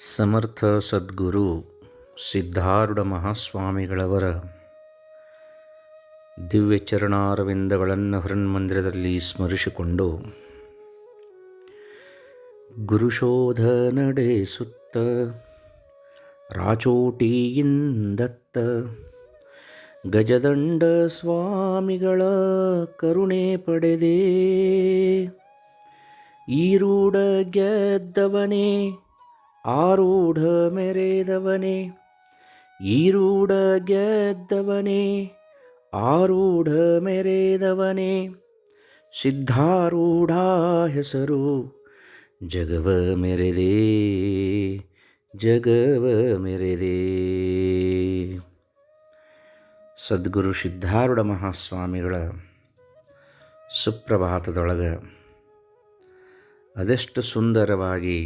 ಸಮರ್ಥ ಸದ್ಗುರು ಸಿದ್ಧಾರೂಢ ಮಹಾಸ್ವಾಮಿಗಳವರ ದಿವ್ಯ ಚರಣಾರವಿಂದಗಳನ್ನು ಹೃನ್ಮಂದಿರದಲ್ಲಿ ಸ್ಮರಿಸಿಕೊಂಡು ಗುರುಶೋಧ ನಡೆಸುತ್ತ ರಾಚೋಟಿಯಿಂದತ್ತ ಗಜದಂಡ ಸ್ವಾಮಿಗಳ ಕರುಣೆ ಪಡೆದೇ ಈರೂಢ ಗೆದ್ದವನೇ ಆರೂಢ ಮೆರೆದವನೇ ಈರೂಢ ಗೆದ್ದವನೇ ಆರೂಢ ಮೆರೆದವನೇ ಸಿದ್ಧಾರೂಢ ಹೆಸರು ಜಗವ ಮೆರೆದೆ ಜಗವ ಮೆರೆದೆ ಸದ್ಗುರು ಸಿದ್ಧಾರೂಢ ಮಹಾಸ್ವಾಮಿಗಳ ಸುಪ್ರಭಾತದೊಳಗೆ ಅದೆಷ್ಟು ಸುಂದರವಾಗಿ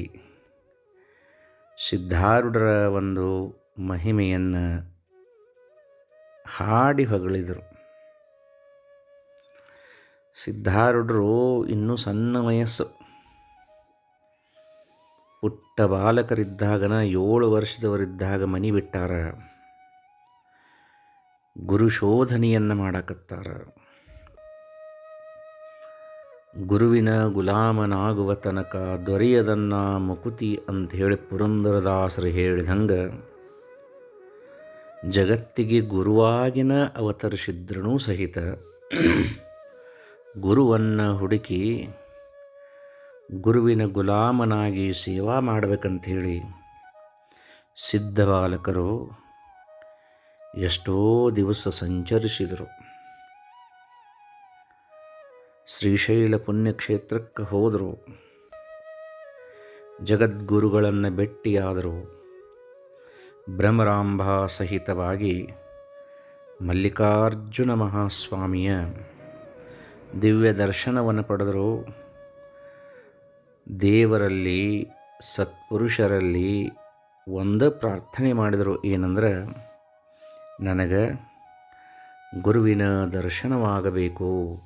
ಸಿದ್ಧಾರೂಢರ ಒಂದು ಮಹಿಮೆಯನ್ನು ಹಾಡಿ ಹೊಗಳಿದರು. ಸಿದ್ಧಾರೂಢರು ಇನ್ನೂ ಸಣ್ಣ ವಯಸ್ಸು. ಪುಟ್ಟ ಬಾಲಕರಿದ್ದಾಗನ ಏಳು ವರ್ಷದವರಿದ್ದಾಗ ಮನಿ ಬಿಟ್ಟಾರ. ಗುರು ಶೋಧನೆಯನ್ನು ಮಾಡಕತ್ತಾರ. ಗುರುವಿನ ಗುಲಾಮನಾಗುವ ತನಕ ದೊರೆಯದನ್ನ ಮುಕುತಿ ಅಂಥೇಳಿ ಪುರಂದರದಾಸರು ಹೇಳಿದಂಗೆ, ಜಗತ್ತಿಗೆ ಗುರುವಾಗಿನ ಅವತರಿಸಿದ್ರೂ ಸಹಿತ ಗುರುವನ್ನು ಹುಡುಕಿ ಗುರುವಿನ ಗುಲಾಮನಾಗಿ ಸೇವಾ ಮಾಡಬೇಕಂಥೇಳಿ ಸಿದ್ಧ ಬಾಲಕರು ಎಷ್ಟೋ ದಿವಸ ಸಂಚರಿಸಿದರು. ಶ್ರೀಶೈಲ ಪುಣ್ಯಕ್ಷೇತ್ರಕ್ಕೆ ಹೋದರು. ಜಗದ್ಗುರುಗಳನ್ನು ಭೇಟಿಯಾದರು. ಭ್ರಮರಾಂಭ ಸಹಿತವಾಗಿ ಮಲ್ಲಿಕಾರ್ಜುನ ಮಹಾಸ್ವಾಮಿಯ ದಿವ್ಯ ದರ್ಶನವನ್ನು ಪಡೆದರು. ದೇವರಲ್ಲಿ, ಸತ್ಪುರುಷರಲ್ಲಿ ಒಂದು ಪ್ರಾರ್ಥನೆ ಮಾಡಿದರು. ಏನಂದ್ರೆ, ನನಗೆ ಗುರುವಿನ ದರ್ಶನವಾಗಬೇಕು.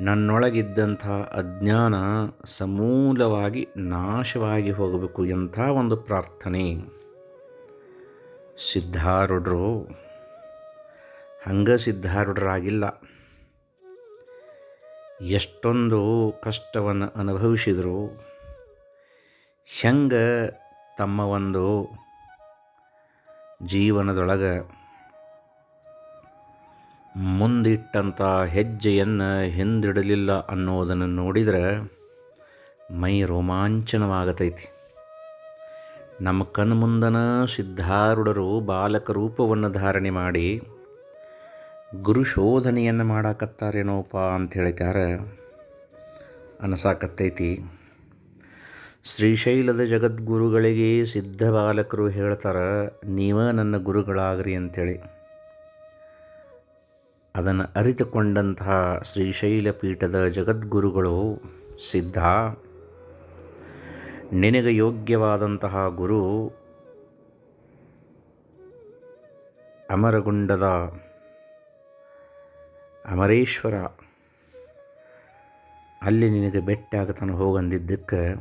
ನನ್ನೊಳಗಿದ್ದಂಥ ಅಜ್ಞಾನ ಸಮೂಲವಾಗಿ ನಾಶವಾಗಿ ಹೋಗಬೇಕು ಎಂಥ ಒಂದು ಪ್ರಾರ್ಥನೆ. ಸಿದ್ಧಾರೂಢರು ಹಂಗ ಸಿದ್ಧಾರೂಢರಾಗಿಲ್ಲ. ಎಷ್ಟೊಂದು ಕಷ್ಟವನ್ನು ಅನುಭವಿಸಿದರು, ಹೆಂಗೆ ತಮ್ಮ ಒಂದು ಜೀವನದೊಳಗೆ ಮುಂದಿಟ್ಟಂಥ ಹೆಜ್ಜೆಯನ್ನು ಹಿಂದಿಡಲಿಲ್ಲ ಅನ್ನೋದನ್ನು ನೋಡಿದರೆ ಮೈ ರೋಮಾಂಚನವಾಗತೈತಿ. ನಮ್ಮ ಕಣ್ಮುಂದನ ಸಿದ್ಧಾರೂಢರು ಬಾಲಕ ರೂಪವನ್ನು ಧಾರಣೆ ಮಾಡಿ ಗುರು ಶೋಧನೆಯನ್ನು ಮಾಡಾಕತ್ತಾರೇನೋಪ ಅಂತ ಹೇಳಿಕಾರ ಅನಸಾಕತ್ತೈತಿ. ಶ್ರೀಶೈಲದ ಜಗದ್ಗುರುಗಳಿಗೆ ಸಿದ್ಧ ಬಾಲಕರು ಹೇಳ್ತಾರೆ, ನೀವ ನನ್ನ ಗುರುಗಳಾಗ್ರಿ ಅಂಥೇಳಿ ಅದನ್ನು ಅರಿತುಕೊಂಡಂತಹ ಶ್ರೀಶೈಲ ಪೀಠದ ಜಗದ್ಗುರುಗಳು ಸಿದ್ಧ. ನಿನಗೆ ಯೋಗ್ಯವಾದಂತಹ ಗುರು ಅಮರಗುಂಡದ ಅಮರೇಶ್ವರ. ಅಲ್ಲಿ ನಿನಗೆ ಬೆಟ್ಟಾಗತನ ಹೋಗಂದಿದ್ದಕ್ಕೆ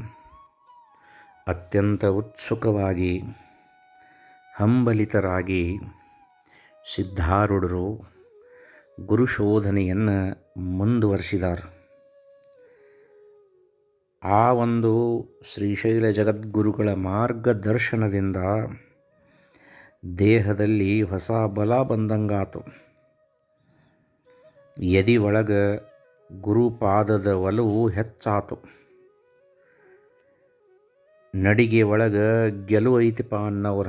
ಅತ್ಯಂತ ಉತ್ಸುಕವಾಗಿ, ಹಂಬಲಿತರಾಗಿ ಸಿದ್ಧಾರೂಢರು ಗುರುಶೋಧನೆಯನ್ನು ಮುಂದುವರಿಸಿದ್ದಾರೆ ಆ ಒಂದು ಶ್ರೀಶೈಲ ಜಗದ್ಗುರುಗಳ ಮಾರ್ಗದರ್ಶನದಿಂದ ದೇಹದಲ್ಲಿ ಹೊಸ ಬಲ ಬಂದಂಗಾತು. ಎದಿ ಒಳಗೆ ಗುರುಪಾದದ ಒಲವು ಹೆಚ್ಚಾತು. ನಡಿಗೆ ಒಳಗೆ ಗೆಲುವೈತಿಪ ಐತಿಪ ಅನ್ನೋರ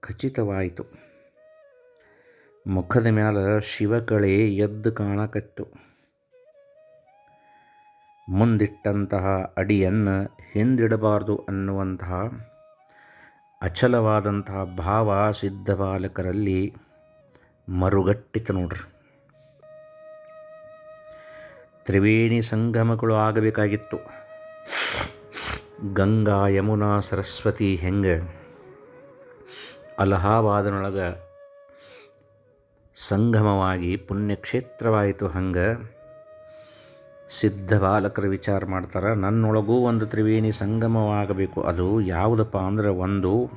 ಖಚಿತವಾಯಿತು. ಮುಖದ ಮ್ಯಾಲ ಶಿವಕಳೆ ಎದ್ದು ಕಾಣಕತ್ತು. ಮುಂದಿಟ್ಟಂತಹ ಅಡಿಯನ್ನು ಹಿಂದಿಡಬಾರ್ದು ಅನ್ನುವಂತಹ ಅಚಲವಾದಂತಹ ಭಾವ ಸಿದ್ಧ ಬಾಲಕರಲ್ಲಿ ಮರುಗಟ್ಟಿತು ನೋಡ್ರಿ. ತ್ರಿವೇಣಿ ಸಂಗಮಗಳು ಆಗಬೇಕಾಗಿತ್ತು. ಗಂಗಾ, ಯಮುನಾ, ಸರಸ್ವತಿ ಹೆಂಗೆ ಅಲಹಾಬಾದನೊಳಗೆ ಸಂಗಮವಾಗಿ ಪುಣ್ಯಕ್ಷೇತ್ರವಾಯಿತು ಹಂಗೆ. ಸಿದ್ಧ ಬಾಲಕರು ವಿಚಾರ ಮಾಡ್ತಾರೆ, ನನ್ನೊಳಗೂ ಒಂದು ತ್ರಿವೇಣಿ ಸಂಗಮವಾಗಬೇಕು. ಅದು ಯಾವುದಪ್ಪ ಅಂದರೆ ಒಂದು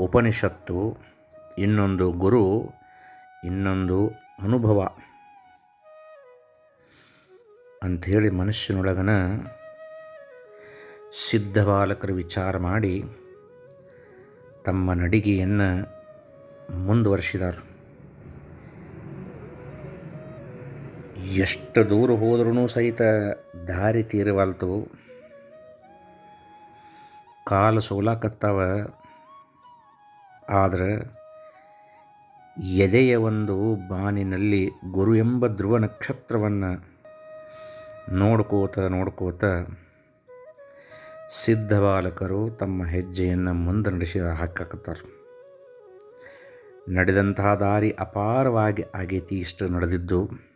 ಉಪನಿಷತ್ತು, ಇನ್ನೊಂದು ಗುರು, ಇನ್ನೊಂದು ಅನುಭವ. ಅಂಥೇಳಿ ಮನುಷ್ಯನೊಳಗನ ಸಿದ್ಧ ಬಾಲಕರು ವಿಚಾರ ಮಾಡಿ ತಮ್ಮ ನಡಿಗೆಯನ್ನು ಮುಂದುವರಿಸಿದರು. ಎಷ್ಟು ದೂರ ಹೋದ್ರೂ ಸಹಿತ ದಾರಿ ತೀರವಲ್ತು. ಕಾಲು ಸೋಲಾಕತ್ತಾವ. ಆದರೆ ಎದೆಯ ಒಂದು ಬಾನಿನಲ್ಲಿ ಗುರು ಎಂಬ ಧ್ರುವ ನಕ್ಷತ್ರವನ್ನು ನೋಡ್ಕೋತ ನೋಡ್ಕೋತ ಸಿದ್ಧ ಬಾಲಕರು ತಮ್ಮ ಹೆಜ್ಜೆಯನ್ನು ಮುಂದೆ ನಡೆಸಿದ ಹಾಕಾಕತ್ತಾರೆ. ನಡೆದಂತಹ ದಾರಿ ಅಪಾರವಾಗಿ ಆಗೈತಿ ಇಷ್ಟು ನಡೆದಿದ್ದು.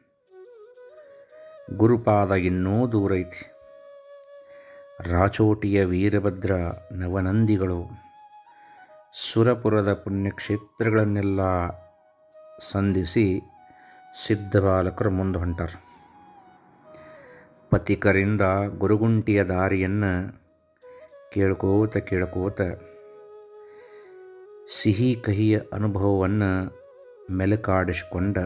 ಗುರುಪಾದ ಇನ್ನೂ ದೂರ ಐತಿ. ರಾಚೋಟಿಯ ವೀರಭದ್ರ ನವನಂದಿಗಳು ಸುರಪುರದ ಪುಣ್ಯಕ್ಷೇತ್ರಗಳನ್ನೆಲ್ಲ ಸಂಧಿಸಿ ಸಿದ್ಧ ಬಾಲಕರು ಮುಂದೆ ಹೊಂಟಾರ. ಪತಿಕರಿಂದ ಗುರುಗುಂಟಿಯ ದಾರಿಯನ್ನು ಕೇಳ್ಕೋತ ಕೇಳ್ಕೋತ ಸಿಹಿ ಕಹಿಯ ಅನುಭವವನ್ನು ಮೆಲುಕಾಡಿಸಿಕೊಂಡ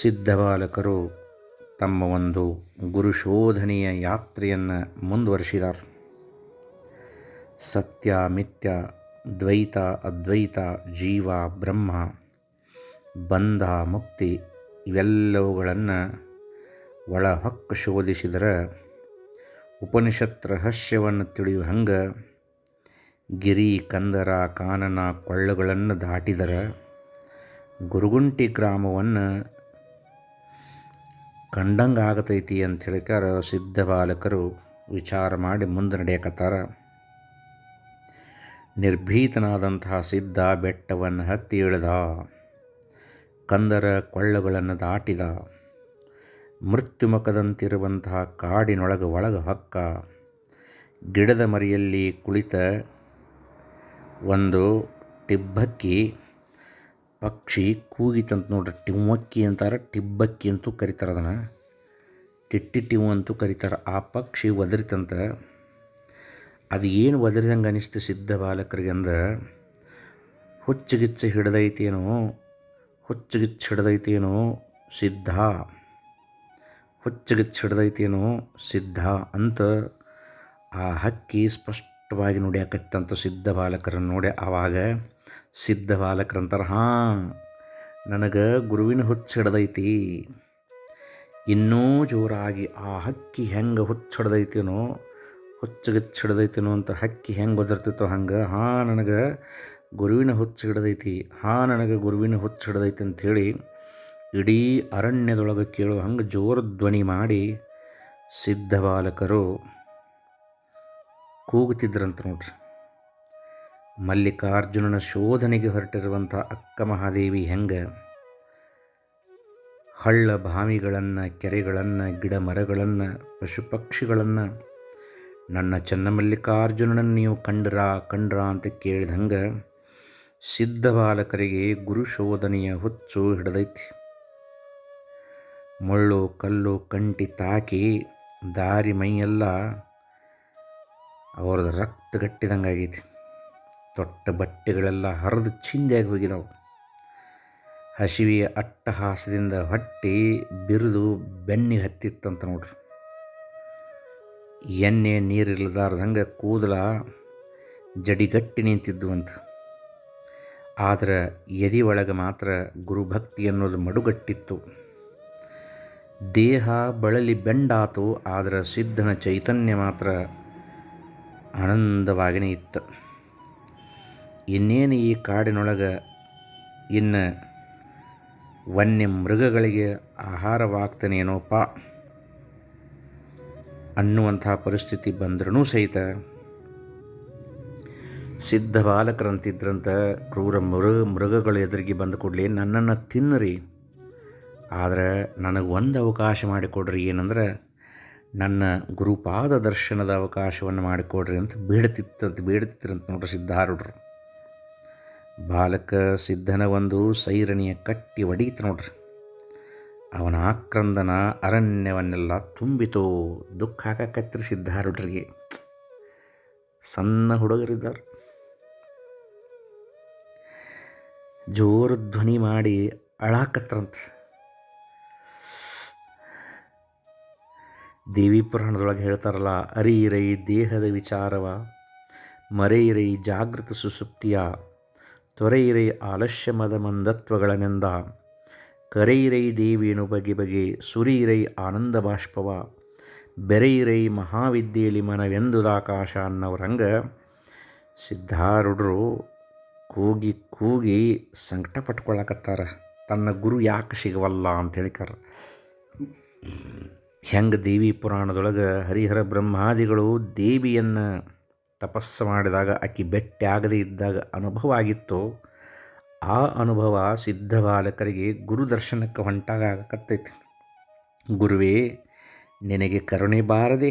ಸಿದ್ಧಬಾಲಕರು ತಮ್ಮ ಒಂದು ಗುರುಶೋಧನೆಯ ಯಾತ್ರೆಯನ್ನು ಮುಂದುವರಿಸಿದರು. ಸತ್ಯ, ಮಿಥ್ಯ, ದ್ವೈತ, ಅದ್ವೈತ, ಜೀವ, ಬ್ರಹ್ಮ, ಬಂಧ, ಮುಕ್ತಿ ಇವೆಲ್ಲವುಗಳನ್ನು ಒಳ ಹಕ್ಕು ಶೋಧಿಸಿದರೆ ಉಪನಿಷತ್ ರಹಸ್ಯವನ್ನು ತಿಳಿಯುವ ಹಂಗೆ ಗಿರಿ, ಕಂದರ, ಕಾನನ ಕೊಳ್ಳಗಳನ್ನು ದಾಟಿದರೆ ಗುರುಗುಂಟಿ ಗ್ರಾಮವನ್ನು ಕಂಡಂಗೆ ಆಗತೈತಿ ಅಂತ ಹೇಳಿಕಾರ ಸಿದ್ಧ ಬಾಲಕರು ವಿಚಾರ ಮಾಡಿ ಮುಂದೆ ನಡೆಯಕತ್ತಾರ. ನಿರ್ಭೀತನಾದಂತಹ ಸಿದ್ಧ ಬೆಟ್ಟವನ್ನು ಹತ್ತಿ ಇಳಿದ. ಕಂದರ ಕೊಳ್ಳಗಳನ್ನು ದಾಟಿದ. ಮೃತ್ಯುಮುಖದಂತಿರುವಂತಹ ಕಾಡಿನೊಳಗೆ ಒಳಗೆ ಹಕ್ಕ. ಗಿಡದ ಮರಿಯಲ್ಲಿ ಕುಳಿತ ಒಂದು ಟಿಬ್ಬಕ್ಕಿ ಪಕ್ಷಿ ಕೂಗಿತಂತ ನೋಡ್ರಿ ಟಿಮ್ಮಕ್ಕಿ ಅಂತಾರೆ, ಟಿಬ್ಬಕ್ಕಿ ಅಂತೂ ಕರಿತಾರೆ ಅದನ್ನು. ಟಿಟ್ಟಿ ಟಿವ್ ಅಂತೂ ಕರೀತಾರೆ. ಆ ಪಕ್ಷಿ ಒದರಿತಂತ, ಅದು ಏನು ಒದರಿದಂಗೆ ಅನಿಸ್ತು ಸಿದ್ಧ ಬಾಲಕರಿಗೆ ಅಂದ್ರೆ, ಹುಚ್ಚುಗಿಚ್ಚು ಹಿಡ್ದೈತೇನೋ ಹುಚ್ಚುಗಿಚ್ಚು ಹಿಡ್ದೈತೇನೋ ಸಿದ್ಧ. ಹುಚ್ಚುಗಿಚ್ಚು ಹಿಡ್ದೈತೇನೋ ಸಿದ್ಧ ಅಂತ ಆ ಹಕ್ಕಿ ಸ್ಪಷ್ಟವಾಗಿ ನೋಡ್ಯಾಕತ್ತಂತ ಸಿದ್ಧ ಬಾಲಕರನ್ನು ನೋಡಿ ಆವಾಗ ಸಿದ್ಧ ಬಾಲಕರಂತಾರೆ, ಹಾಂ, ನನಗೆ ಗುರುವಿನ ಹುಚ್ಚು ಹಿಡ್ದೈತಿ ಇನ್ನೂ ಜೋರಾಗಿ ಆ ಹಕ್ಕಿ ಹೆಂಗೆ ಹುಚ್ಚು ಹಿಡ್ದೈತೇನೋ ಅಂತ ಹಕ್ಕಿ ಹೆಂಗೆ ಒದರ್ತಿತ್ತೋ ಹಂಗೆ, ಹಾಂ, ನನಗೆ ಗುರುವಿನ ಹುಚ್ಚು ಹಿಡ್ದೈತಿ ಹಾಂ, ನನಗೆ ಗುರುವಿನ ಹುಚ್ಚು ಹಿಡ್ದೈತಿ ಅಂಥೇಳಿ ಇಡೀ ಅರಣ್ಯದೊಳಗೆ ಕೇಳೋ ಹಂಗೆ ಜೋರ ಧ್ವನಿ ಮಾಡಿ ಸಿದ್ಧ ಬಾಲಕರು ಕೂಗುತ್ತಿದ್ರಂತ ನೋಡ್ರಿ. ಮಲ್ಲಿಕಾರ್ಜುನನ ಶೋಧನೆಗೆ ಹೊರಟಿರುವಂಥ ಅಕ್ಕ ಮಹಾದೇವಿ ಹೆಂಗೆ? ಹಳ್ಳ ಬಾವಿಗಳನ್ನು ಕೆರೆಗಳನ್ನು, ಗಿಡ ಮರಗಳನ್ನು ಪಶು ಪಕ್ಷಿಗಳನ್ನು ನನ್ನ ಚನ್ನಮಲ್ಲಿಕಾರ್ಜುನನನ್ನು ನೀವು ಕಂಡ್ರ ಕಂಡ್ರ ಅಂತ ಕೇಳಿದಂಗೆ ಸಿದ್ಧ ಬಾಲಕರಿಗೆ ಗುರು ಶೋಧನೆಯ ಹುಚ್ಚು ಹಿಡ್ದೈತಿ. ಮುಳ್ಳು, ಕಲ್ಲು, ಕಂಟಿ ತಾಕಿ ದಾರಿ ಮೈಯೆಲ್ಲ ಅವ್ರದ್ದು ರಕ್ತ ಗಟ್ಟಿದಂಗೆ ಆಗೈತಿ. ತೊಟ್ಟ ಬಟ್ಟೆಗಳೆಲ್ಲ ಹರಿದು ಚಿಂದಿಯಾಗಿ ಹೋಗಿದಾವೆ. ಹಸಿವಿಯ ಅಟ್ಟಹಾಸದಿಂದ ಹೊಟ್ಟೆ ಬಿರಿದು ಬೆನ್ನಿಗೆ ಹತ್ತಿತ್ತಂತ ನೋಡ್ರಿ. ಎಣ್ಣೆ ನೀರಿಲ್ಲದಾರ್ದಂಗೆ ಕೂದಲ ಜಡಿಗಟ್ಟಿ ನಿಂತಿದ್ದು ಅಂತ. ಆದರೆ ಎದಿ ಒಳಗೆ ಮಾತ್ರ ಗುರುಭಕ್ತಿ ಅನ್ನೋದು ಮಡುಗಟ್ಟಿತ್ತು. ದೇಹ ಬಳಲಿ ಬೆಂಡಾತು, ಆದರೆ ಸಿದ್ಧನ ಚೈತನ್ಯ ಮಾತ್ರ ಆನಂದವಾಗಿಯೇ ಇತ್ತು. ಇನ್ನೇನು ಈ ಕಾಡಿನೊಳಗೆ ಇನ್ನು ವನ್ಯ ಮೃಗಗಳಿಗೆ ಆಹಾರವಾಗ್ತಾನೇನೋಪ್ಪ ಅನ್ನುವಂಥ ಪರಿಸ್ಥಿತಿ ಬಂದ್ರೂ ಸಹಿತ ಸಿದ್ಧ ಬಾಲಕರಂತಿದ್ರಂಥ ಕ್ರೂರ ಮೃಗ ಮೃಗಗಳು ಎದುರಿಗೆ ಬಂದ ಕೂಡಲೇ ನನ್ನನ್ನು ತಿನ್ನರಿ. ಆದರೆ ನನಗೆ ಒಂದು ಅವಕಾಶ ಮಾಡಿಕೊಡ್ರಿ ಏನಂದ್ರೆ ನನ್ನ ಗುರುಪಾದ ದರ್ಶನದ ಅವಕಾಶವನ್ನು ಮಾಡಿಕೊಡ್ರಿ ಅಂತ ಬೇಡ್ತಿತ್ತಂತ ಅಂತ ನೋಡ್ರಿ ಸಿದ್ಧಾರೂಢರು. ಬಾಲಕ ಸಿದ್ಧನ ಒಂದು ಸೈರಣಿಯ ಕಟ್ಟಿ ಒಡೀತು ನೋಡ್ರಿ. ಅವನ ಆಕ್ರಂದನ ಅರಣ್ಯವನ್ನೆಲ್ಲ ತುಂಬಿತು. ದುಃಖ ಹಾಕಕತ್ತಿರಿ ಸಿದ್ಧಾರೂಢರಿಗೆ. ಸಣ್ಣ ಹುಡುಗರಿದ್ದಾರೆ. ಜೋರು ಧ್ವನಿ ಮಾಡಿ ಅಳಾಕತ್ರಂತ ದೇವಿ ಪುರಾಣದೊಳಗೆ ಹೇಳ್ತಾರಲ್ಲ ಅರಿಯಿರೈ ದೇಹದ ವಿಚಾರವ ಮರೆಯಿರೈ ಜಾಗೃತ ಸುಸುಪ್ತಿಯ ತೊರೆಯಿರೈ ಆಲಸ್ಯ ಮದ ಮಂದತ್ವಗಳನೆಂದ ಕರೆಯಿರೈ ದೇವಿಯನು ಬಗೆ ಬಗೆ ಸುರಿಯಿರೈ ಆನಂದ ಬಾಷ್ಪವ ಬೆರೆಯಿರೈ ಮಹಾವಿದ್ಯೆಯಲ್ಲಿ ಮನವೆಂದುದಾಕಾಶ ಅನ್ನೋರಂಗ ಸಿದ್ಧಾರೂಢರು ಕೂಗಿ ಕೂಗಿ ಸಂಕಟ ಪಟ್ಕೊಳಕತ್ತಾರ ತನ್ನ ಗುರು ಯಾಕೆ ಸಿಗವಲ್ಲ ಅಂತ ಹೇಳಿಕಾರ ಹೆಂಗೆ ದೇವಿ ಪುರಾಣದೊಳಗೆ ಹರಿಹರ ಬ್ರಹ್ಮಾದಿಗಳು ದೇವಿಯನ್ನು ತಪಸ್ಸು ಮಾಡಿದಾಗ, ಆಕೆ ಬೆಟ್ಟೆ ಆಗದೇ ಇದ್ದಾಗ ಅನುಭವ ಆಗಿತ್ತೋ, ಆ ಅನುಭವ ಸಿದ್ಧ ಬಾಲಕರಿಗೆ ಗುರು ದರ್ಶನಕ್ಕೆ ಹೊಂಟಾಗ ಆಗಕತ್ತೈತಿ. ಗುರುವೇ, ನಿನಗೆ ಕರುಣೆ ಬಾರದೆ,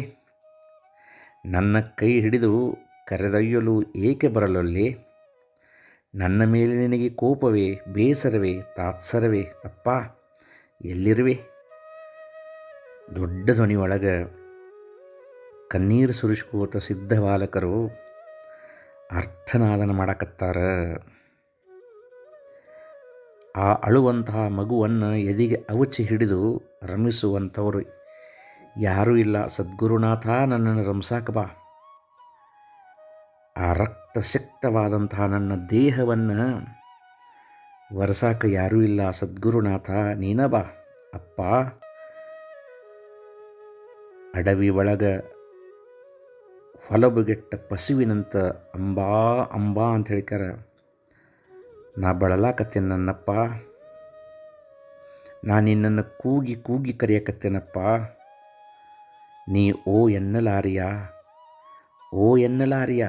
ನನ್ನ ಕೈ ಹಿಡಿದು ಕರೆದೊಯ್ಯಲು ಏಕೆ ಬರಲೊಲ್ಲೆ? ನನ್ನ ಮೇಲೆ ನಿನಗೆ ಕೋಪವೇ, ಬೇಸರವೇ, ತಾತ್ಸರವೇ, ಅಪ್ಪ, ಎಲ್ಲಿರುವೆ? ದೊಡ್ಡ ಧ್ವನಿ ಒಳಗೆ ಕಣ್ಣೀರು ಸುರಿಸ್ಕೋತ ಸಿದ್ಧ ಬಾಲಕರು ಅರ್ಥನಾದನ ಮಾಡಕತ್ತಾರ. ಆ ಅಳುವಂತಹ ಮಗುವನ್ನು ಎದಿಗೆ ಅವಚಿ ಹಿಡಿದು ರಮಿಸುವಂಥವರು ಯಾರೂ ಇಲ್ಲ. ಸದ್ಗುರುನಾಥ, ನನ್ನನ್ನು ರಂಸಾಕ ಬಾ. ಆ ರಕ್ತಶಕ್ತವಾದಂತಹ ನನ್ನ ದೇಹವನ್ನು ಒರೆಸಾಕ ಯಾರೂ ಇಲ್ಲ. ಸದ್ಗುರುನಾಥ, ನೀನ ಬಾ. ಅಪ್ಪ ಅಡವಿ ಒಳಗ ಹೊಲಬುಗೆಟ್ಟ ಪಸುವಿನಂತ ಅಂಬಾ ಅಂಬಾ ಅಂತ ಹೇಳ್ಕಾರ ನಾ ಬಳಲಾಕತ್ತೇನೆ ನನ್ನಪ್ಪ. ನಾ ನಿನ್ನನ್ನು ಕೂಗಿ ಕೂಗಿ ಕರೆಯಕತ್ತೇನಪ್ಪ. ನೀ ಓ ಎನ್ನಲಾರಿಯ? ಓ ಎನ್ನಲಾರಿಯ?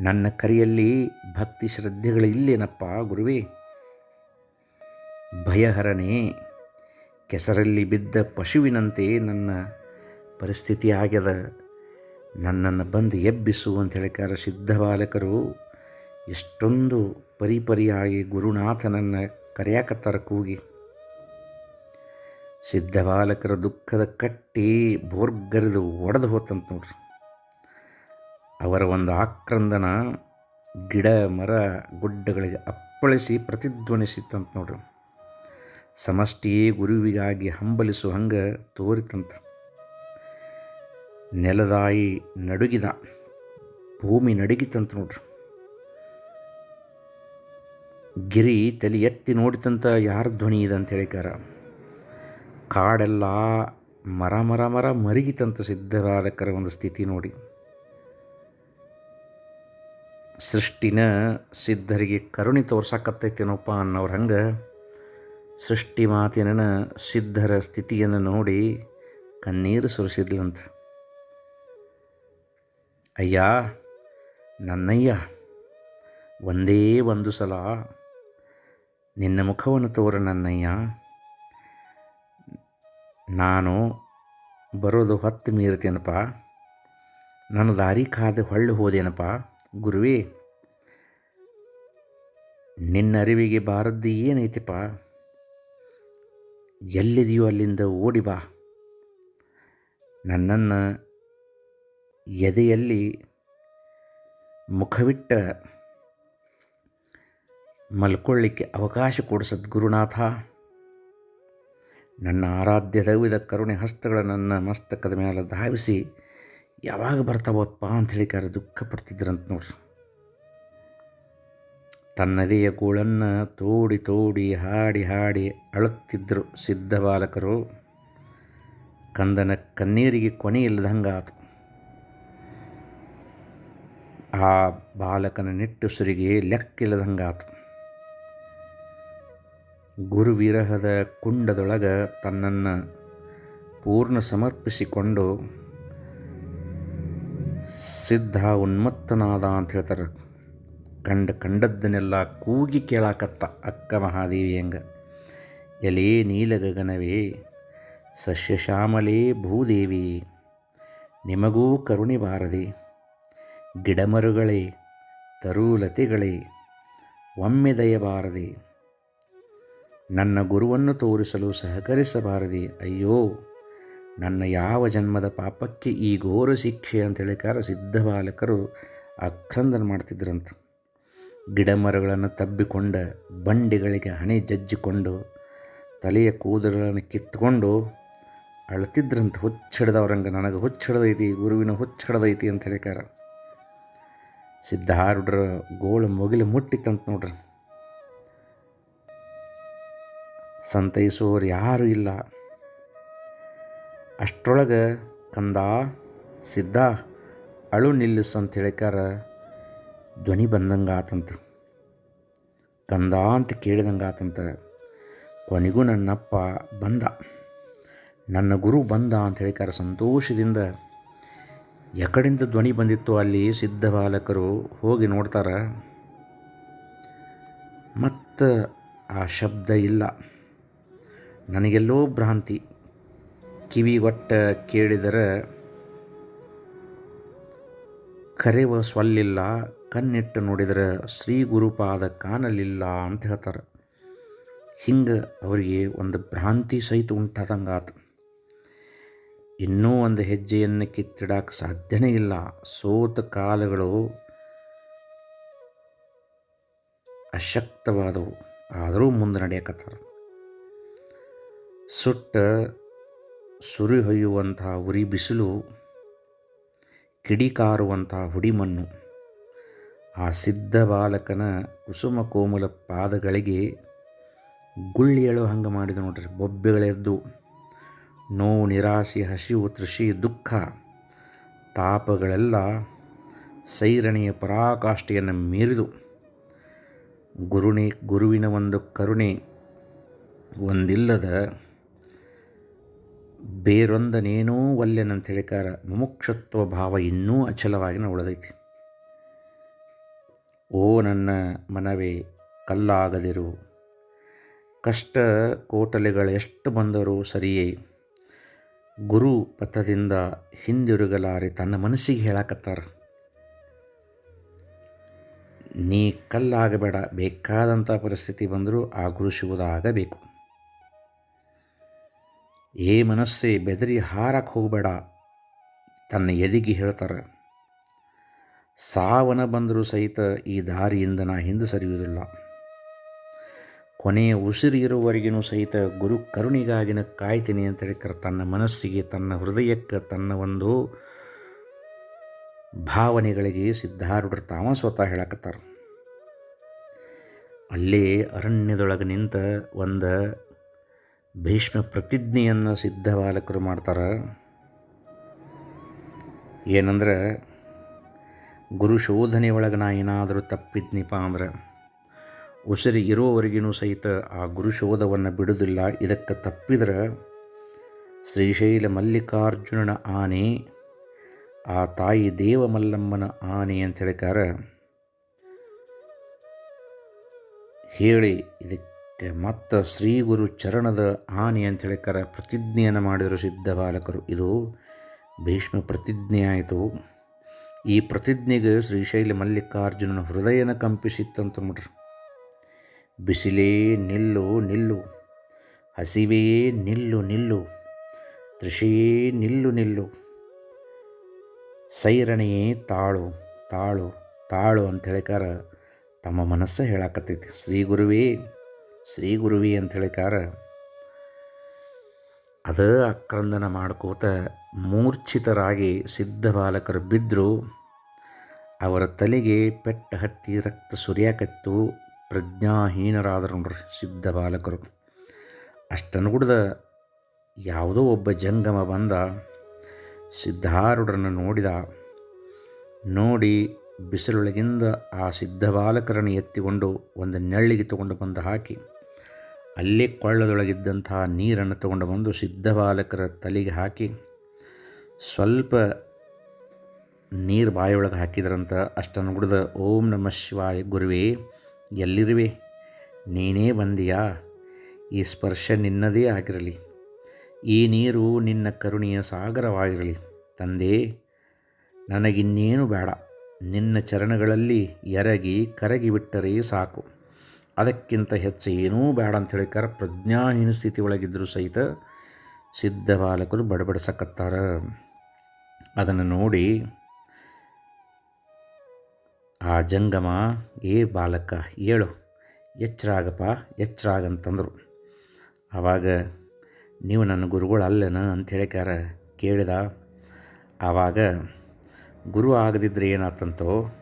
ನನ್ನ ಕರೆಯಲ್ಲಿ ಭಕ್ತಿ ಶ್ರದ್ಧೆಗಳಿಲ್ಲೇನಪ್ಪ ಗುರುವೇ? ಭಯಹರಣೆ ಕೆಸರಲ್ಲಿ ಬಿದ್ದ ಪಶುವಿನಂತೆ ನನ್ನ ಪರಿಸ್ಥಿತಿ ಆಗ್ಯದ ನನ್ನನ್ನು ಬಂದು ಎಬ್ಬಿಸು ಅಂತ ಹೇಳಿಕಾರ ಸಿದ್ಧ ಬಾಲಕರು ಎಷ್ಟೊಂದು ಪರಿಪರಿಯಾಗಿ ಗುರುನಾಥನನ್ನು ಕರೆಯಾಕತ್ತಾರ ಕೂಗಿ. ಸಿದ್ಧ ಬಾಲಕರ ದುಃಖದ ಕಟ್ಟಿ ಬೋರ್ಗರಿದು ಒಡೆದು ಹೋತಂತ ನೋಡ್ರಿ. ಅವರ ಒಂದು ಆಕ್ರಂದನ ಗಿಡ ಮರ ಗುಡ್ಡಗಳಿಗೆ ಅಪ್ಪಳಿಸಿ ಪ್ರತಿಧ್ವನಿಸಿತ್ತಂತ ನೋಡ್ರಿ. ಸಮಷ್ಟಿಯೇ ಗುರುವಿಗಾಗಿ ಹಂಬಲಿಸು ಹಂಗೆ ತೋರಿತಂತ. ನೆಲದಾಯಿ ನಡುಗಿದ, ಭೂಮಿ ನಡುಗಿತಂತ ನೋಡ್ರಿ. ಗಿರಿ ತಲೆ ಎತ್ತಿ ನೋಡಿತಂತ ಯಾರ ಧ್ವನಿ ಇದೆ ಅಂತ ಹೇಳಿಕಾರ ಕಾಡೆಲ್ಲ ಮರ ಮರ ಮರ ಮರಿಗಿತಂತ ಸಿದ್ಧವಾದಕರ ಒಂದು ಸ್ಥಿತಿ ನೋಡಿ. ಸೃಷ್ಟಿನ ಸಿದ್ಧರಿಗೆ ಕರುಣಿ ತೋರ್ಸಕತ್ತೈತೇನೋಪ್ಪ ಅನ್ನೋರು ಹಂಗೆ ಸೃಷ್ಟಿ ಮಾತಿನ ಸಿದ್ಧರ ಸ್ಥಿತಿಯನ್ನು ನೋಡಿ ಕಣ್ಣೀರು ಸುರಿಸಿದ್ಲಂತ. ಅಯ್ಯ, ನನ್ನಯ್ಯ, ಒಂದೇ ಒಂದು ಸಲ ನಿನ್ನ ಮುಖವನ್ನು ತೋರ ನನ್ನಯ್ಯ. ನಾನು ಬರೋದು ಹೊತ್ತು ಮೀರ್ತೀನಪ್ಪ ನನ್ನ ದಾರಿ ಕಾದು ಹೊಳ್ಳಿ ಹೋದೇನಪ್ಪ. ಗುರುವೇ, ನಿನ್ನ ಅರಿವಿಗೆ ಬಾರದ್ದು ಏನೈತಿಪ್ಪ? ಎಲ್ಲಿದೆಯೋ ಅಲ್ಲಿಂದ ಓಡಿ ಬಾ. ನನ್ನನ್ನು ಎದೆಯಲ್ಲಿ ಮುಖವಿಟ್ಟ ಮಲ್ಕೊಳ್ಳಿಕ್ಕೆ ಅವಕಾಶ ಕೊಡು ಸದ್ಗುರುನಾಥ. ನನ್ನ ಆರಾಧ್ಯ ದೈವದ ಕರುಣೆ ಹಸ್ತಗಳ ನನ್ನ ಮಸ್ತಕದ ಮೇಲೆ ಧಾವಿಸಿ ಯಾವಾಗ ಬರ್ತಾವಪ್ಪ ಅಂತ ಹೇಳಿಕಾರ ದುಃಖ ಪಡ್ತಿದ್ರಂತ ನೋಡ್ರಿ ತನ್ನದೆಯ ಕೂಳನ್ನು ತೋಡಿ ತೋಡಿ ಹಾಡಿ ಹಾಡಿ ಅಳುತ್ತಿದ್ದರು ಸಿದ್ಧ ಬಾಲಕರು. ಕಂದನ ಕಣ್ಣೀರಿಗೆ ಕೊನೆ ಇಲ್ಲದಂಗಾತು ಆ ಬಾಲಕನ ನಿಟ್ಟುಸಿರಿಗೆ ಲೆಕ್ಕಿಲ್ಲದಂಗಾತು. ಗುರುವಿರಹದ ಕುಂಡದೊಳಗೆ ತನ್ನನ್ನು ಪೂರ್ಣ ಸಮರ್ಪಿಸಿಕೊಂಡು ಸಿದ್ಧ ಉನ್ಮತ್ತನಾದ ಅಂತ ಹೇಳ್ತಾರೆ. ಕಂಡ ಕಂಡದ್ದನ್ನೆಲ್ಲ ಕೂಗಿ ಕೇಳಾಕತ್ತ ಅಕ್ಕ ಮಹಾದೇವಿ ಹೆಂಗ. ಎಲೇ ನೀಲಗಗನವೇ ಸಸ್ಯಶ್ಯಾಮಲೇ ಭೂದೇವಿ, ನಿಮಗೂ ಕರುಣೆ ಬಾರದೆ, ಗಿಡಮರುಗಳೇ, ತರೂಲತೆಗಳೇ, ಒಮ್ಮೆ ದಯಬಾರದೆ, ನನ್ನ ಗುರುವನ್ನು ತೋರಿಸಲು ಸಹಕರಿಸಬಾರದೆ, ಅಯ್ಯೋ, ನನ್ನ ಯಾವ ಜನ್ಮದ ಪಾಪಕ್ಕೆ ಈ ಘೋರ ಶಿಕ್ಷೆ ಅಂತೇಳಿಕಾರ ಸಿದ್ಧ ಬಾಲಕರು ಅಕ್ರಂದನ ಮಾಡ್ತಿದ್ರಂತ. ಗಿಡಮರಗಳನ್ನು ತಬ್ಬಿಕೊಂಡ ಬಂಡಿಗಳಿಗೆ ಹಣೆ ಜಜ್ಜಿಕೊಂಡು ತಲೆಯ ಕೂದಲನ್ನು ಕಿತ್ಕೊಂಡು ಅಳ್ತಿದ್ರಂತ, ಹುಚ್ಚಿಡ್ದವ್ರಂಗೆ, ನನಗೆ ಹುಚ್ಚಿಡ್ದೈತಿ, ಗುರುವಿನ ಹುಚ್ಚಿಡ್ದೈತಿ ಅಂತ ಹೇಳಿಕಾರ ಸಿದ್ಧಾರೂಢರ ಗೋಳು ಮುಗಿಲು ಮುಟ್ಟಿತ್ತಂತ ನೋಡ್ರಿ. ಸಂತೈಸೋರು ಯಾರೂ ಇಲ್ಲ. ಅಷ್ಟರೊಳಗೆ ಕಂದ, ಸಿದ್ಧ, ಅಳು ನಿಲ್ಲಿಸು ಅಂತ ಹೇಳಿಕಾರ ಧ್ವನಿ ಬಂದಂಗೆ ಆತಂತ ಕಂದ ಅಂತ ಕೇಳಿದಂಗೆ ಆತಂತ ಕೊನೆಗೂ ನನ್ನಪ್ಪ ಬಂದ. ನನ್ನ ಗುರು ಬಂದ ಅಂತ ಹೇಳಿಕಾರ ಸಂತೋಷದಿಂದ ಎಕಡಿಂದ ಧ್ವನಿ ಬಂದಿತ್ತು ಅಲ್ಲಿ ಸಿದ್ಧ ಬಾಲಕರು ಹೋಗಿ ನೋಡ್ತಾರೆ. ಮತ್ತು ಆ ಶಬ್ದ ಇಲ್ಲ. ನನಗೆಲ್ಲೋ ಭ್ರಾಂತಿ. ಕಿವಿಗೊಟ್ಟ ಕೇಳಿದರೆ, ಕರೆವ ಸ್ವಲ್ಲಿಲ್ಲ ಕಣ್ಣಿಟ್ಟು ನೋಡಿದರೆ ಶ್ರೀ ಗುರುಪಾದ ಕಾಣಲಿಲ್ಲ ಅಂತ ಹೇಳ್ತಾರೆ. ಹಿಂಗೆ ಅವರಿಗೆ ಒಂದು ಭ್ರಾಂತಿ ಸಹಿತ ಉಂಟಾದಂಗೆ ಆತು ಇನ್ನೂ ಒಂದು ಹೆಜ್ಜೆಯನ್ನು ಕಿತ್ತಿಡಕ್ಕೆ ಸಾಧ್ಯನೇ ಇಲ್ಲ. ಸೋತ ಕಾಲಗಳು ಅಶಕ್ತವಾದವು. ಆದರೂ ಮುಂದೆ ನಡೆಯಕತ್ತಾರ. ಸುಟ್ಟ ಸುರಿ ಹೊಯ್ಯುವಂತಹ ಉರಿ ಬಿಸಿಲು, ಕಿಡಿಕಾರುವಂತಹ ಹುಡಿಮಣ್ಣು ಆ ಸಿದ್ಧ ಬಾಲಕನ ಕುಸುಮ ಕೋಮಲ ಪಾದಗಳಿಗೆ ಗುಳ್ಳಿ ಹಂಗೆ ಮಾಡಿದ ನೋಡ್ರಿ. ಬೊಬ್ಬೆಗಳೆದ್ದು ನೋವು, ನಿರಾಸೆ, ಹಸಿವು, ತೃಷಿ, ದುಃಖ, ತಾಪಗಳೆಲ್ಲ ಸೈರಣೆಯ ಪರಾಕಾಷ್ಠೆಯನ್ನು ಮೀರಿದು ಗುರುಣಿ ಗುರುವಿನ ಒಂದು ಕರುಣೆ, ಒಂದಿಲ್ಲದ ಬೇರೊಂದನೇನೂ ಒಲ್ಲೆನಂತ ಹೇಳಿಕಾರ ಮುಮುಕ್ಷತ್ವ ಭಾವ ಇನ್ನೂ ಅಚಲವಾಗಿ ಉಳಿದೈತಿ. ಓ ನನ್ನ ಮನವೇ, ಕಲ್ಲಾಗದಿರು. ಕಷ್ಟ ಕೋಟಲೆಗಳು ಎಷ್ಟು ಬಂದರೂ ಸರಿಯೇ. ಗುರು ಪಥದಿಂದ ಹಿಂದಿರುಗಲಾರೆ ತನ್ನ ಮನಸ್ಸಿಗೆ ಹೇಳಕತ್ತಾರ. ನೀ ಕಲ್ಲಾಗಬೇಡ, ಬೇಕಾದಂಥ ಪರಿಸ್ಥಿತಿ ಬಂದರೂ ಆ ಗುರು ಏ ಮನಸ್ಸೇ, ಬೆದರಿ ಹಾರಕ್ಕೆ ಹೋಗಬೇಡ, ತನ್ನ ಎದಿಗೆ ಹೇಳ್ತಾರೆ. ಸಾವನ ಬಂದರೂ ಸಹಿತ ಈ ದಾರಿಯಿಂದ ನಾ ಹಿಂದೆ ಸರಿಯುವುದಿಲ್ಲ. ಕೊನೆಯ ಉಸಿರು ಇರುವವರೆಗೂ ಸಹಿತ ಗುರು ಕರುಣಿಗಾಗಿನ ಕಾಯ್ತೀನಿ ಅಂತ ಹೇಳಿಕರ ತನ್ನ ಮನಸ್ಸಿಗೆ, ತನ್ನ ಹೃದಯಕ್ಕೆ, ತನ್ನ ಒಂದು ಭಾವನೆಗಳಿಗೆ ಸಿದ್ಧಾರೂಢರು ತಾವ ಸ್ವತಃ ಹೇಳಕತ್ತಾರ. ಅಲ್ಲೇ ಅರಣ್ಯದೊಳಗೆ ನಿಂತ ಒಂದು ಭೀಷ್ಮ ಪ್ರತಿಜ್ಞೆಯನ್ನು ಸಿದ್ಧ ಬಾಲಕರು ಮಾಡ್ತಾರೆ. ಏನಂದ್ರೆ ಗುರು ಶೋಧನೆ ಒಳಗೆ ನಾ ಏನಾದರೂ ತಪ್ಪಿದ್ನಿಪ್ಪ ಅಂದ್ರೆ, ಉಸಿರಿ ಇರುವವರೆಗೂ ಸಹಿತ ಆ ಗುರು ಶೋಧವನ್ನು ಬಿಡುವುದಿಲ್ಲ ಇದಕ್ಕೆ ತಪ್ಪಿದ್ರೆ ಶ್ರೀಶೈಲ ಮಲ್ಲಿಕಾರ್ಜುನನ ಆನೆ, ಆ ತಾಯಿ ದೇವಮಲ್ಲಮ್ಮನ ಆನೆ ಅಂತ ಹೇಳಿಕಾರ ಹೇಳಿ, ಇದಕ್ಕೆ ಮತ್ತು ಶ್ರೀ ಗುರು ಚರಣದ ಆನೆ ಅಂತ ಹೇಳಿಕಾರ ಪ್ರತಿಜ್ಞೆಯನ್ನು ಮಾಡಿದರು ಸಿದ್ಧ ಬಾಲಕರು. ಇದು ಭೀಷ್ಮ ಪ್ರತಿಜ್ಞೆ ಆಯಿತು. ಈ ಪ್ರತಿಜ್ಞೆಗೆ ಶ್ರೀಶೈಲ ಮಲ್ಲಿಕಾರ್ಜುನನ ಹೃದಯನ ಕಂಪಿಸಿತ್ತಂತ ನೋಡ್ರಿ. ಬಿಸಿಲೇ ನಿಲ್ಲು ನಿಲ್ಲು, ಹಸಿವೇ ನಿಲ್ಲು ನಿಲ್ಲು ತೃಷೆಯೇ ನಿಲ್ಲು ನಿಲ್ಲು ಸೈರಣೆಯೇ ತಾಳು ತಾಳು ತಾಳು ಅಂತ ಹೇಳಿಕಾರ ತಮ್ಮ ಮನಸ್ಸು ಹೇಳಾಕತ್ತೈತಿ. ಶ್ರೀ ಗುರುವೇ ಶ್ರೀ ಗುರುವೇ ಅಂತ ಹೇಳಿಕಾರ ಅದ ಅಕ್ರಂದನ ಮಾಡ್ಕೋತ ಮೂರ್ಛಿತರಾಗಿ ಸಿದ್ಧ ಬಾಲಕರು ಬಿದ್ದರು ಅವರ ತಲೆಗೆ ಪೆಟ್ಟ ಹತ್ತಿ ರಕ್ತ ಸುರಿಯಾಕತ್ತು, ಪ್ರಜ್ಞಾಹೀನರಾದರು ನೋಡ್ರಿ ಸಿದ್ಧ ಬಾಲಕರು. ಅಷ್ಟನ್ನು ಕುಡ್ದ ಯಾವುದೋ ಒಬ್ಬ ಜಂಗಮ ಬಂದ, ಸಿದ್ಧಾರೂಢರನ್ನು ನೋಡಿದ. ನೋಡಿ ಬಿಸಿಲೊಳಗಿಂದ ಆ ಸಿದ್ಧ ಬಾಲಕರನ್ನು ಎತ್ತಿಕೊಂಡು ಒಂದು ನೆಳ್ಳಿಗೆ ತಗೊಂಡು ಬಂದು ಹಾಕಿ. ಅಲ್ಲೇ ಕೊಳ್ಳದೊಳಗಿದ್ದಂತಹ ನೀರನ್ನು ತಗೊಂಡು ಬಂದು ಸಿದ್ಧ ಬಾಲಕರ ತಲೆಗೆ ಹಾಕಿ ಸ್ವಲ್ಪ ನೀರು ಬಾಯಿಯೊಳಗೆ ಹಾಕಿದ್ರಂತ ಅಷ್ಟನ್ನು ಗುಡಿದ ಓಂ ನಮ ಶಿವಾಯ ಗುರುವೇ, ಎಲ್ಲಿರುವೆ? ನೀನೇ ಬಂದಿಯಾ? ಈ ಸ್ಪರ್ಶ ನಿನ್ನದೇ ಆಗಿರಲಿ. ಈ ನೀರು ನಿನ್ನ ಕರುಣೆಯ ಸಾಗರವಾಗಿರಲಿ. ತಂದೆ, ನನಗಿನ್ನೇನು ಬೇಡ. ನಿನ್ನ ಚರಣಗಳಲ್ಲಿ ಎರಗಿ ಕರಗಿಬಿಟ್ಟರೆ ಸಾಕು. ಅದಕ್ಕಿಂತ ಹೆಚ್ಚು ಏನೂ ಬೇಡ ಅಂತ ಹೇಳಿಕಾರ ಪ್ರಜ್ಞಾಹೀನ ಸ್ಥಿತಿ ಒಳಗಿದ್ದರೂ ಸಹಿತ ಸಿದ್ಧ ಬಾಲಕರು ಬಡಬಡಿಸಕತ್ತಾರ. ಅದನ್ನು ನೋಡಿ ಆ ಜಂಗಮ, ಏ ಬಾಲಕ, ಏಳು, ಎಚ್ಚರಾಗಪ್ಪ, ಎಚ್ಚರಾಗಂತಂದರು. ಆವಾಗ ನೀವು ನನ್ನ ಗುರುಗಳು ಅಲ್ಲೇನ ಅಂತ ಹೇಳಿಕಾರ ಕೇಳಿದ. ಆವಾಗ ಗುರು ಆಗದಿದ್ದರೆ ಏನಾತಂತೋ,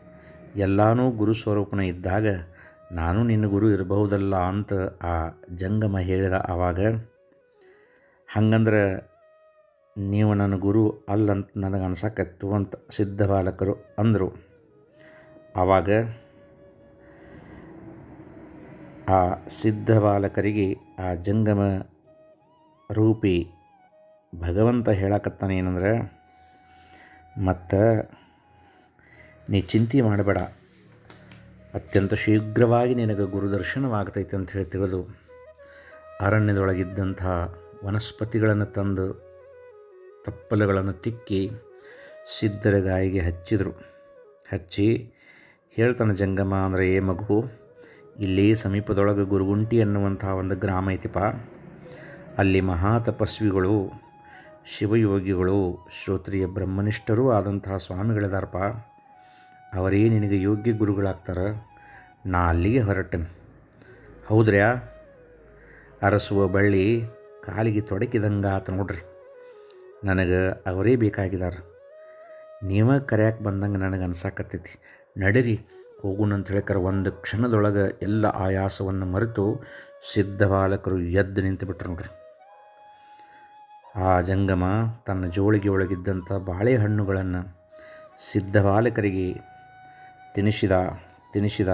ಎಲ್ಲಾನೂ ಗುರು ಸ್ವರೂಪನ ಇದ್ದಾಗ ನಾನು ನಿನ್ನ ಗುರು ಇರಬಹುದಲ್ಲ ಅಂತ ಆ ಜಂಗಮ ಹೇಳಿದ ಆವಾಗ ಹಂಗಂದ್ರೆ ನೀವು ನನ್ನ ಗುರು ಅಲ್ಲಂತ ನನಗೆ ಅನ್ಸಕತ್ತು ಅಂತ ಸಿದ್ಧ ಬಾಲಕರು ಅಂದರು. ಆವಾಗ ಆ ಸಿದ್ಧ ಬಾಲಕರಿಗೆ ಆ ಜಂಗಮ ರೂಪಿ ಭಗವಂತ ಹೇಳಕತ್ತಾನೆ ಏನಂದ್ರೆ, ಮತ್ತು ನೀ ಚಿಂತೆ ಮಾಡಬೇಡ ಅತ್ಯಂತ ಶೀಘ್ರವಾಗಿ ನಿನಗೆ ಗುರುದರ್ಶನವಾಗ್ತೈತೆ ಅಂತ ಹೇಳಿ ತಿಳಿದು ಅರಣ್ಯದೊಳಗಿದ್ದಂಥ ವನಸ್ಪತಿಗಳನ್ನು ತಂದು ತಪ್ಪಲುಗಳನ್ನು ತಿಕ್ಕಿ ಸಿದ್ಧರ ಗಾಯಿಗೆ ಹಚ್ಚಿದರು. ಹಚ್ಚಿ ಹೇಳ್ತಾನೆ, ಜಂಗಮ ಅಂದರೆ ಏ ಮಗು, ಇಲ್ಲಿ ಸಮೀಪದೊಳಗೆ ಗುರುಗುಂಟಿ ಅನ್ನುವಂಥ ಒಂದು ಗ್ರಾಮ ಐತಿಪ ಅಲ್ಲಿ ಮಹಾ ತಪಸ್ವಿಗಳು ಶಿವಯೋಗಿಗಳು, ಶ್ರೋತ್ರಿಯ ಬ್ರಹ್ಮನಿಷ್ಠರೂ ಆದಂತಹ ಸ್ವಾಮಿಗಳಿದಾರಪ್ಪ. ಅವರೇ ನಿನಗೆ ಯೋಗ್ಯ ಗುರುಗಳಾಗ್ತಾರೆ? ನಾ ಅಲ್ಲಿಗೆ ಹೊರಟನು. ಹೌದ್ರ್ಯಾ? ಅರಸುವ ಬಳ್ಳಿ ಕಾಲಿಗೆ ತೊಡಕಿದಂಗೆ ಆತ ನೋಡ್ರಿ. ನನಗೆ ಅವರೇ ಬೇಕಾಗಿದ್ದಾರೆ ನೀವ ಕರೆಯಕ್ಕೆ ಬಂದಂಗೆ ನನಗೆ ಅನ್ಸಾಕತ್ತೈತಿ. ನಡೀರಿ ಹೋಗುಣ ಅಂತ ಹೇಳ್ಕರ ಒಂದು ಕ್ಷಣದೊಳಗೆ ಎಲ್ಲ ಆಯಾಸವನ್ನು ಮರೆತು ಸಿದ್ಧ ಬಾಲಕರು ಎದ್ದು ನಿಂತು ಬಿಟ್ರು ನೋಡ್ರಿ. ಆ ಜಂಗಮ ತನ್ನ ಜೋಳಿಗೆ ಒಳಗಿದ್ದಂಥ ಬಾಳೆಹಣ್ಣುಗಳನ್ನು ಸಿದ್ಧ ಬಾಲಕರಿಗೆ ತಿನಿಸಿದ ತಿನಿಸಿದ.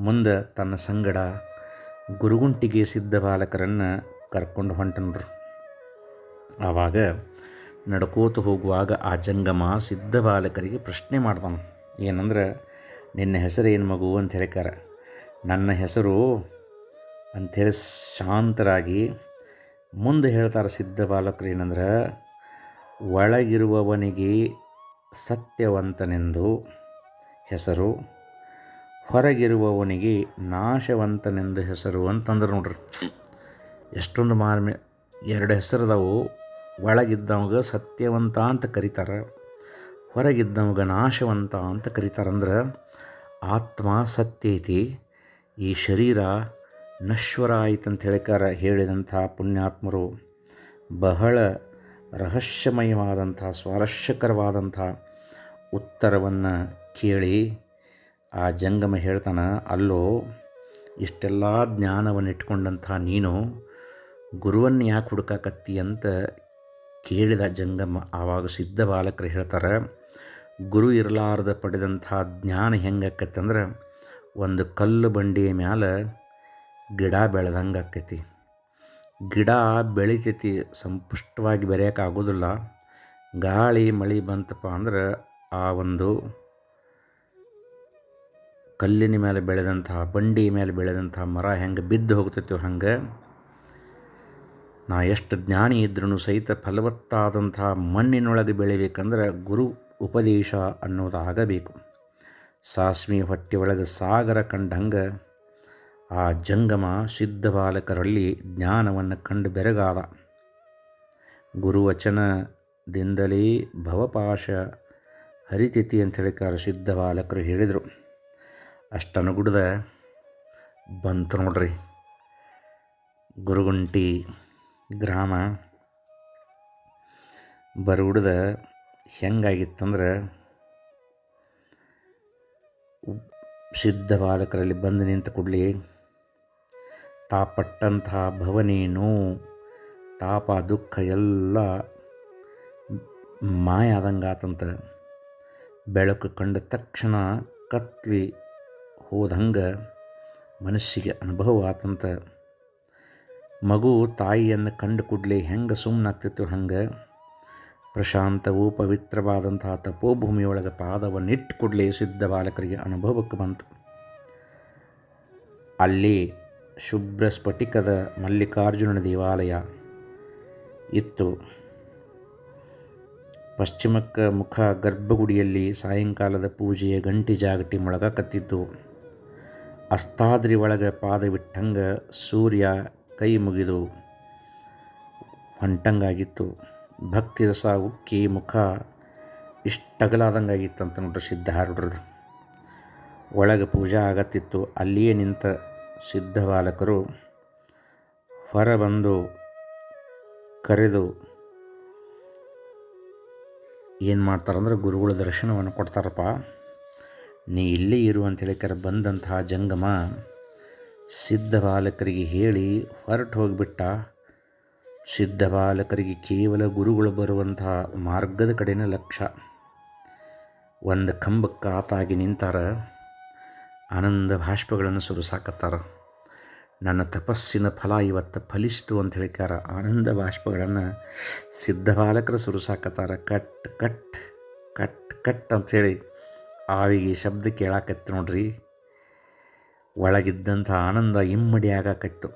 ಮುಂದೆ ತನ್ನ ಸಂಗಡ ಗುರುಗುಂಟಿಗೆ ಸಿದ್ಧ ಬಾಲಕರನ್ನು ಕರ್ಕೊಂಡು ಹೊಂಟನ್ರು. ಆವಾಗ ನಡ್ಕೋತ ಹೋಗುವಾಗ ಆ ಜಂಗಮ ಸಿದ್ಧ ಬಾಲಕರಿಗೆ ಪ್ರಶ್ನೆ ಮಾಡ್ತಾನೆ ಏನಂದ್ರೆ, ನಿನ್ನ ಹೆಸರು ಏನು ಮಗು ಅಂತ ಹೇಳಿಕಾರ ನನ್ನ ಹೆಸರು ಅಂಥೇಳಿ ಶಾಂತರಾಗಿ ಮುಂದೆ ಹೇಳ್ತಾರೆ ಸಿದ್ಧ ಬಾಲಕರು ಏನಂದ್ರೆ, ಒಳಗಿರುವವನಿಗೆ ಸತ್ಯವಂತನೆಂದು ಹೆಸರು. ಹೊರಗಿರುವವನಿಗೆ ನಾಶವಂತನೆಂದು ಹೆಸರು ಅಂತಂದ್ರೆ ನೋಡ್ರಿ. ಎಷ್ಟೊಂದು ಮಾರ್ಮೆ, ಎರಡು ಹೆಸರದವು, ಒಳಗಿದ್ದವಾಗ ಸತ್ಯವಂತ ಅಂತ ಕರೀತಾರೆ. ಹೊರಗಿದ್ದವಾಗ ನಾಶವಂತ ಅಂತ ಕರೀತಾರಂದ್ರೆ, ಆತ್ಮ ಸತ್ಯ ಐತಿ ಈ ಶರೀರ ನಶ್ವರ ಆಯ್ತಂತ ಹೇಳಿಕಾರ ಹೇಳಿದಂಥ ಪುಣ್ಯಾತ್ಮರು, ಬಹಳ ರಹಸ್ಯಮಯವಾದಂಥ, ಸ್ವಾರಸ್ಯಕರವಾದಂಥ ಉತ್ತರವನ್ನು ಕೇಳಿ ಆ ಜಂಗಮ ಹೇಳ್ತಾನೆ, ಅಲ್ಲೋ, ಇಷ್ಟೆಲ್ಲ ಜ್ಞಾನವನ್ನು ಇಟ್ಕೊಂಡಂಥ ನೀನು ಗುರುವನ್ನು ಯಾಕೆ ಹುಡುಕಾಕತ್ತಿ ಅಂತ ಕೇಳಿದ ಜಂಗಮ. ಆವಾಗ ಸಿದ್ಧ ಬಾಲಕರು ಹೇಳ್ತಾರೆ, ಗುರು ಇರಲಾರ್ದ ಪಡೆದಂಥ ಜ್ಞಾನ ಅಂದ್ರೆ ಒಂದು ಕಲ್ಲು ಬಂಡಿಯ ಮ್ಯಾಲೆ ಗಿಡ ಬೆಳೆದಂಗೆ ಆಕೈತಿ ಗಿಡ ಬೆಳಿತೈತಿ, ಸಂಪುಷ್ಟವಾಗಿ ಬೆರೆಯೋಕ್ಕಾಗೋದಿಲ್ಲ ಗಾಳಿ, ಮಳೆ ಬಂತಪ್ಪ ಅಂದ್ರೆ ಆ ಒಂದು ಕಲ್ಲಿನ ಮೇಲೆ ಬೆಳೆದಂತಹ, ಬಂಡಿ ಮೇಲೆ ಬೆಳೆದಂತಹ ಮರ ಹೆಂಗೆ ಬಿದ್ದು ಹೋಗ್ತೈತೋ ಹಂಗೆ, ನಾ ಎಷ್ಟು ಜ್ಞಾನಿ ಇದ್ರೂ ಸಹಿತ ಫಲವತ್ತಾದಂತಹ ಮಣ್ಣಿನೊಳಗೆ ಬೆಳಿಬೇಕಂದ್ರೆ ಗುರು ಉಪದೇಶ ಅನ್ನೋದಾಗಬೇಕು. ಸಾಸ್ಮಿ ಹೊಟ್ಟೆಯೊಳಗೆ ಸಾಗರ ಕಂಡಂಗೆ ಆ ಜಂಗಮ ಸಿದ್ಧ ಬಾಲಕರಲ್ಲಿ ಜ್ಞಾನವನ್ನು ಕಂಡು ಬೆರಗಾದ. ಗುರುವಚನದಿಂದಲೇ ಭವಪಾಶ ಹರಿತಿಥಿ ಅಂತ ಹೇಳಿಕಾರ ಸಿದ್ಧ ಬಾಲಕರು ಹೇಳಿದರು. ಅಷ್ಟನುಗುಡ್ದ ಬಂತು ನೋಡ್ರಿ. ಗುರುಗುಂಟಿ ಗ್ರಾಮ ಬರಗುಡ್ದ ಹೆಂಗಾಗಿತ್ತಂದ್ರೆ ಸಿದ್ಧ ಬಾಲಕರಲ್ಲಿ ಬಂದು ನಿಂತ ಕೂಡಲಿ ತಾ ಪಟ್ಟಂತಹ ಭವನೇನು ತಾಪ, ದುಃಖ ಎಲ್ಲ ಮಾಯ ಆದಂಗಾತಂತ ಬೆಳಕು ಕಂಡ ತಕ್ಷಣ ಕತ್ಲಿ ಹೋದಂಗೆ ಮನಸ್ಸಿಗೆ ಅನುಭವ ಆತಂತ ಮಗು ತಾಯಿಯನ್ನು ಕಂಡು ಕೂಡಲೇ ಹೆಂಗೆ ಸುಮ್ಮನಾಗ್ತಿತ್ತು ಹಂಗೆ ಪ್ರಶಾಂತವೂ ಪವಿತ್ರವಾದಂತಹ ತಪೋಭೂಮಿಯೊಳಗೆ ಪಾದವನ್ನಿಟ್ಟು ಕೂಡಲೇ ಸಿದ್ಧ ಬಾಲಕರಿಗೆ ಅನುಭವಕ್ಕೆ ಬಂತು. ಅಲ್ಲಿ ಶುಭ್ರ ಸ್ಫಟಿಕದ ಮಲ್ಲಿಕಾರ್ಜುನನ ದೇವಾಲಯ ಇತ್ತು. ಪಶ್ಚಿಮಕ್ಕೆ ಮುಖ ಗರ್ಭಗುಡಿಯಲ್ಲಿ ಸಾಯಂಕಾಲದ ಪೂಜೆಯ ಗಂಟಿ ಜಾಗಟಿ ಮೊಳಗಕತ್ತಿದ್ದು ಅಸ್ತಾದ್ರಿ ಒಳಗೆ ಪಾದವಿಟ್ಟಂಗೆ ಸೂರ್ಯ ಕೈ ಮುಗಿದು ಹೊಂಟಂಗಾಗಿತ್ತು. ಭಕ್ತಿ ರಸ, ಉಕ್ಕಿ, ಮುಖ ಇಷ್ಟಗಲಾದಂಗಾಗಿತ್ತಂತ ನೋಡ್ರಿ ಸಿದ್ಧಾರೂಢರದು ಒಳಗೆ ಪೂಜಾ ಆಗತ್ತಿತ್ತು. ಅಲ್ಲಿಯೇ ನಿಂತ ಸಿದ್ಧ ಬಾಲಕರು ಹೊರ ಬಂದು ಕರೆದು ಏನು ಮಾಡ್ತಾರಂದ್ರೆ ಗುರುಗಳ ದರ್ಶನವನ್ನು ಕೊಡ್ತಾರಪ್ಪ. ನೀ ಇಲ್ಲೇ ಇರು ಅಂತೇಳಿ ಕರೆ ಬಂದಂತಹ ಜಂಗಮ ಸಿದ್ಧ ಬಾಲಕರಿಗೆ ಹೇಳಿ ಹೊರಟು ಹೋಗಿಬಿಟ್ಟ. ಸಿದ್ಧ ಬಾಲಕರಿಗೆ ಕೇವಲ ಗುರುಗಳು ಬರುವಂತಹ ಮಾರ್ಗದ ಕಡೆನ ಲಕ್ಷ್ಯ. ಒಂದು ಕಂಬಕ್ಕೆ ಆತಾಗಿ ನಿಂತಾರ. ಆನಂದ ಭಾಷ್ಪಗಳನ್ನು ಸುರಿಸಾಕತ್ತಾರ. ನನ್ನ ತಪಸ್ಸಿನ ಫಲ ಇವತ್ತು ಫಲಿಸ್ತು ಅಂತ ಹೇಳಿಕಾರ ಆನಂದ ಬಾಷ್ಪಗಳನ್ನು ಸಿದ್ಧ ಬಾಲಕರು ಸುರಿಸಾಕತ್ತಾರ. ಕಟ್ ಕಟ್ ಕಟ್ ಕಟ್ ಅಂಥೇಳಿ ಆವಿಗೆ ಶಬ್ದ ಕೇಳಾಕತ್ತು ನೋಡ್ರಿ. ಒಳಗಿದ್ದಂಥ ಆನಂದ ಇಮ್ಮಡಿ ಆಗಾಕತ್ತು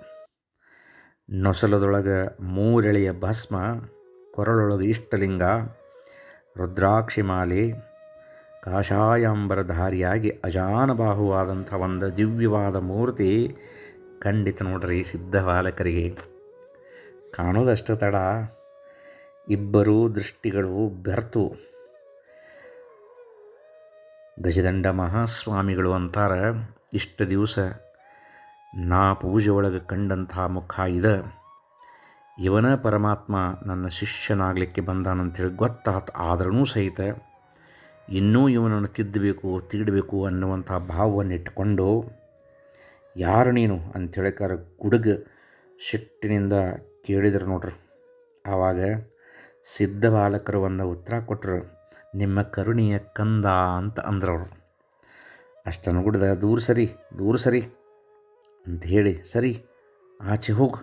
ನೊಸಲದೊಳಗೆ ಮೂರೆಳೆಯ ಭಸ್ಮ, ಕೊರಳೊಳಗೆ ಇಷ್ಟಲಿಂಗ, ರುದ್ರಾಕ್ಷಿ ಮಾಲೆ, ಕಾಷಾಯಾಂಬರಧಾರಿಯಾಗಿ ಅಜಾನಬಾಹುವಾದಂಥ ಒಂದು ದಿವ್ಯವಾದ ಮೂರ್ತಿ ಖಂಡಿತ ನೋಡ್ರಿ ಸಿದ್ಧ ಬಾಲಕರಿಗೆ ಕಾಣೋದಷ್ಟು ತಡ. ಇಬ್ಬರೂ ದೃಷ್ಟಿಗಳು ಬೆರ್ತು. ಗಜದಂಡ ಮಹಾಸ್ವಾಮಿಗಳು ಅಂತಾರೆ, ಇಷ್ಟು ದಿವಸ ನಾ ಪೂಜೆ ಒಳಗೆ ಕಂಡಂಥ ಮುಖ ಇದ. ಇವನ ಪರಮಾತ್ಮ ನನ್ನ ಶಿಷ್ಯನಾಗಲಿಕ್ಕೆ ಬಂದಾನಂತೇಳಿ ಗೊತ್ತಾತ ಆದ್ರೂ ಸಹಿತ ಇನ್ನೂ ಇವನನ್ನು ತಿದ್ದಬೇಕು, ತೀಡಬೇಕು ಅನ್ನುವಂಥ ಭಾವವನ್ನು ಇಟ್ಕೊಂಡು ಯಾರು ನೀನು ಅಂಥೇಳಿಕಾರ ಗುಡುಗ ಸಿಟ್ಟಿನಿಂದ ಕೇಳಿದ್ರು ನೋಡ್ರಿ. ಆವಾಗ ಸಿದ್ಧ ಬಾಲಕರು ಒಂದು ಉತ್ತರ ಕೊಟ್ಟರು ನಿಮ್ಮ ಕರುಣಿಯ ಕಂದ ಅಂತ ಅಂದ್ರವರು. ಅಷ್ಟನ್ನು ಗುಡ್ದ ದೂರ ಸರಿ ದೂರ ಸರಿ ಅಂತ ಹೇಳಿ, ಸರಿ, ಆಚೆ ಹೋಗು,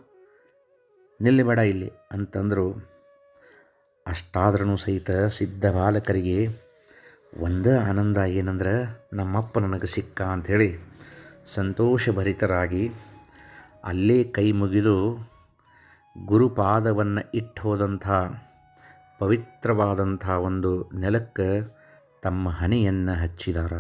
ನಿಲ್ಲಬೇಡ ಇಲ್ಲಿ ಅಂತಂದರು. ಅಷ್ಟಾದ್ರೂ ಸಹಿತ ಸಿದ್ಧ ಬಾಲಕರಿಗೆ ಒಂದು ಆನಂದ ಏನಂದ್ರೆ, ನಮ್ಮಪ್ಪ ನನಗೆ ಸಿಕ್ಕ ಅಂಥೇಳಿ ಸಂತೋಷಭರಿತರಾಗಿ ಅಲ್ಲೇ ಕೈ ಮುಗಿದು ಗುರುಪಾದವನ್ನು ಇಟ್ಟು ಹೋದಂಥ ಪವಿತ್ರವಾದಂಥ ಒಂದು ನೆಲಕ್ಕೆ ತಮ್ಮ ಹಣೆಯನ್ನು ಹಚ್ಚಿದಾರ.